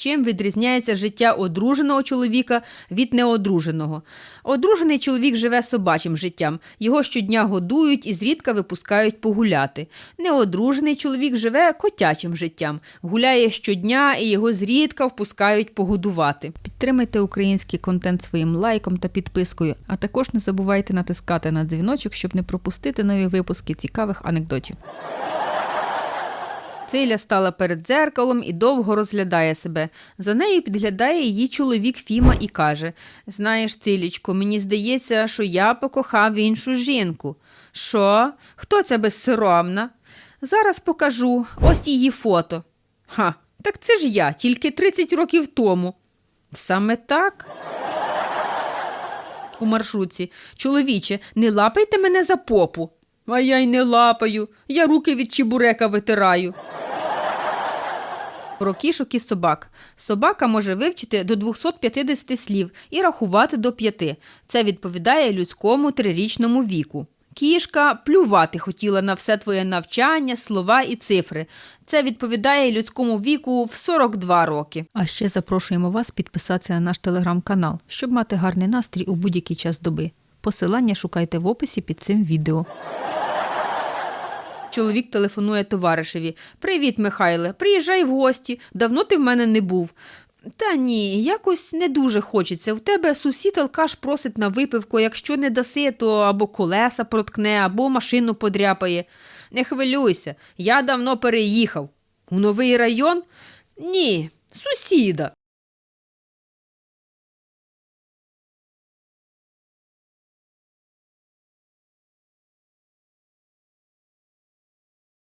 Чим відрізняється життя одруженого чоловіка від неодруженого? Одружений чоловік живе собачим життям, його щодня годують і зрідка випускають погуляти. Неодружений чоловік живе котячим життям, гуляє щодня і його зрідка впускають погодувати. Підтримайте український контент своїм лайком та підпискою, а також не забувайте натискати на дзвіночок, щоб не пропустити нові випуски цікавих анекдотів. Циля стала перед дзеркалом і довго розглядає себе. За нею підглядає її чоловік Фіма і каже: Знаєш, Цилічко, мені здається, що я покохав іншу жінку. Що? Хто ця безсоромна? Зараз покажу. Ось її фото. Ха, так це ж я, тільки 30 років тому. Саме так. У маршрутці. Чоловіче, не лапайте мене за попу. А я й не лапаю. Я руки від чебурека витираю. Про кішок і собак. Собака може вивчити до 250 слів і рахувати до п'яти. Це відповідає людському трирічному віку. Кішка плювати хотіла на все твоє навчання, слова і цифри. Це відповідає людському віку в 42 роки. А ще запрошуємо вас підписатися на наш телеграм-канал, щоб мати гарний настрій у будь-який час доби. Посилання шукайте в описі під цим відео. Чоловік телефонує товаришеві. Привіт, Михайле, приїжджай в гості. Давно ти в мене не був. Та ні, якось не дуже хочеться. В тебе сусід алкаш просить на випивку, якщо не даси, то або колеса проткне, або машину подряпає. Не хвилюйся, я давно переїхав. У новий район? Ні, сусіда.